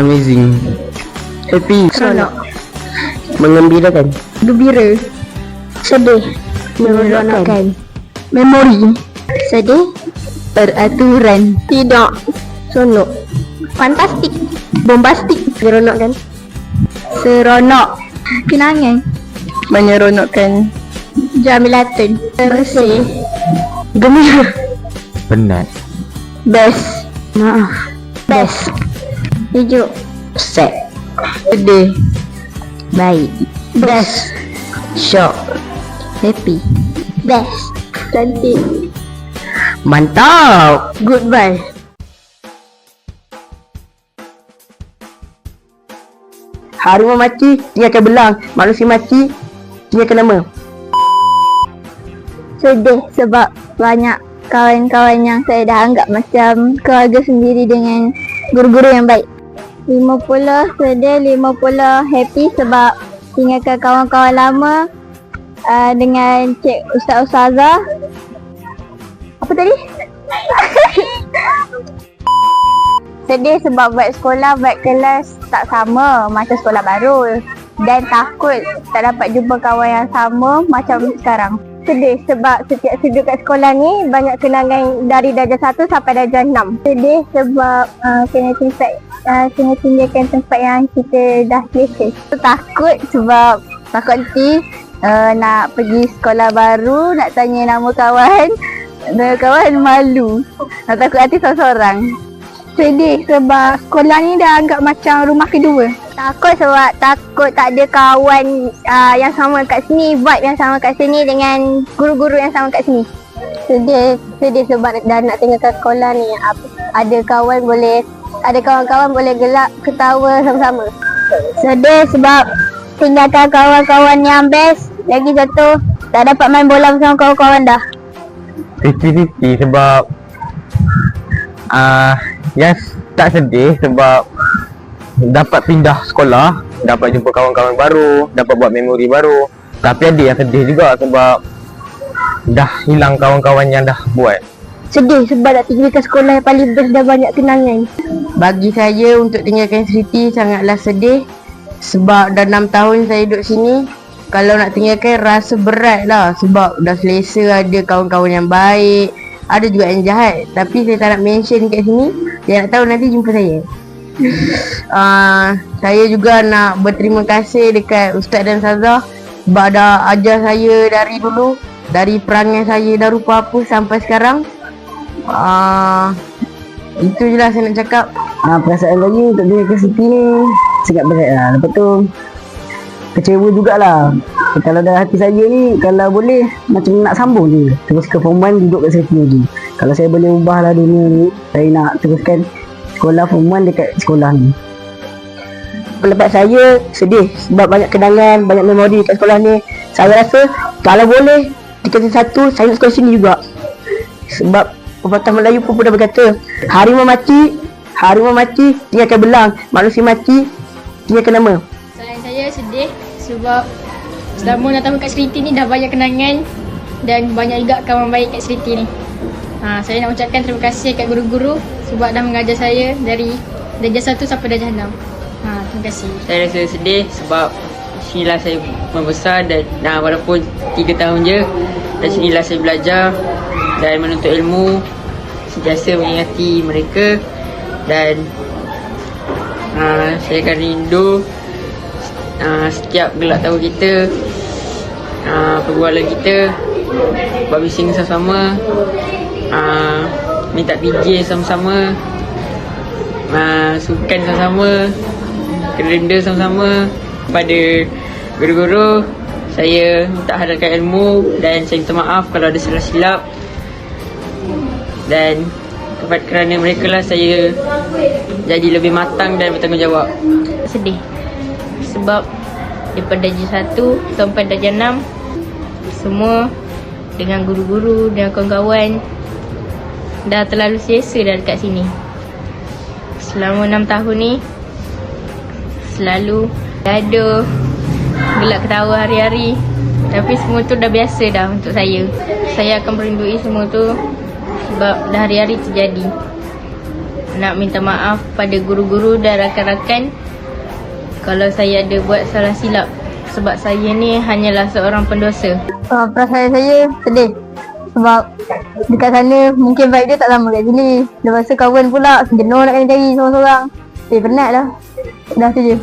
Amazing. Happy. Seronok. Mengembirakan. Gembira. Sedih. Meronokkan. Memori. Sedih. Peraturan. Tidak. Seronok. Fantastik. Bombastik. Meronokkan. Seronok. Kenangan. Menyeronokkan. Jamilatun. Bersih. Gembira. Penat. Best. Maaf. Best. Hijau. Sad. Sedih. Baik. Best. Shock. Happy. Best. Cantik. Mantap. Goodbye. Harimau mati tinggalkan belang. Manusia mati tinggalkan nama. Sedih sebab banyak kawan-kawan yang saya dah anggap macam keluarga sendiri dengan guru-guru yang baik. 50 sedih, 50 happy sebab tinggalkan kawan-kawan lama uh, dengan cik ustaz-ustazah. Apa tadi? sedih sebab buat sekolah, buat kelas tak sama macam sekolah baru dan takut tak dapat jumpa kawan yang sama macam sekarang. Sedih sebab setiap sudut kat sekolah ni banyak kenangan dari darjah 1 sampai darjah 6. Sedih sebab uh, kena tingkat uh, kena tinggalkan tempat yang kita dah selesa. Takut sebab takut nanti uh, nak pergi sekolah baru, nak tanya nama kawan. Nama kawan malu. Nak takut hati seorang-seorang. Sedih sebab sekolah ni dah anggap macam rumah kedua. Takut sebab takut tak ada kawan uh, yang sama kat sini, vibe yang sama kat sini dengan guru-guru yang sama kat sini. Sedih, sedih sebab dah nak tinggalkan sekolah ni. Ada kawan boleh, ada kawan-kawan boleh gelak ketawa sama-sama. Sedih sebab tinggalkan kawan-kawan yang best. Lagi satu, tak dapat main bola bersama kawan-kawan dah. 50-50 sebab ah yes tak sedih sebab dapat pindah sekolah, dapat jumpa kawan-kawan baru, dapat buat memori baru. Tapi ada yang sedih juga sebab dah hilang kawan-kawan yang dah buat. Sedih sebab nak tinggalkan sekolah yang paling best dah banyak kenangan. Bagi saya untuk tinggalkan Sri sangatlah sedih sebab dah 6 tahun saya duduk sini kalau nak tinggalkan rasa berat lah sebab dah selesa ada kawan-kawan yang baik ada juga yang jahat tapi saya tak nak mention kat sini dia nak tahu nanti jumpa saya uh, saya juga nak berterima kasih dekat Ustaz dan Sazah sebab dah ajar saya dari dulu dari perangai saya dah rupa apa sampai sekarang uh, itu je lah saya nak cakap Ah perasaan saya untuk dia ke Siti ni sangat berat lah. Lepas tu kecewa jugalah. Kalau dalam hati saya ni kalau boleh macam nak sambung je. Terus ke form 1 duduk kat Siti lagi. Kalau saya boleh ubah lah dunia ni, saya nak teruskan sekolah 1 dekat sekolah ni. Pendapat saya sedih sebab banyak kenangan, banyak memori kat sekolah ni. Saya rasa kalau boleh dikasih satu, saya nak sekolah sini juga. Sebab pepatah Melayu pun pernah berkata, harimau mati, harimau mati, tinggalkan belang. Manusia mati, tinggalkan nama. Selain saya sedih sebab selama 6 tahun kat Seriti ni dah banyak kenangan dan banyak juga kawan baik kat Seriti ni. Ha, saya nak ucapkan terima kasih kat guru-guru sebab dah mengajar saya dari darjah 1 sampai darjah 6. Ha, terima kasih. Saya rasa sedih sebab sinilah saya membesar dan nah, walaupun 3 tahun je dan sinilah saya belajar dan menuntut ilmu sentiasa mengingati mereka dan uh, saya akan rindu uh, setiap gelak tahu kita uh, perbualan kita buat bising sama-sama uh, minta PJ sama-sama. Uh, sukan sama-sama. Kerenda sama-sama. Kepada guru-guru saya minta hadirkan ilmu dan saya minta maaf kalau ada salah silap. Dan kepada kerana mereka lah saya jadi lebih matang dan bertanggungjawab. Sedih. Sebab daripada darjah 1 sampai darjah 6 semua dengan guru-guru dengan kawan-kawan dah terlalu selesa dah dekat sini. Selama 6 tahun ni selalu gaduh, gelak ketawa hari-hari. Tapi semua tu dah biasa dah untuk saya. Saya akan merindui semua tu sebab dah hari-hari terjadi. nak minta maaf pada guru-guru dan rakan-rakan kalau saya ada buat salah silap sebab saya ni hanyalah seorang pendosa. Uh, perasaan saya sedih sebab dekat sana mungkin vibe dia tak sama kat sini. Lepas tu kawan pula jenuh nak kena cari seorang-seorang. Eh penat lah. Dah tu je.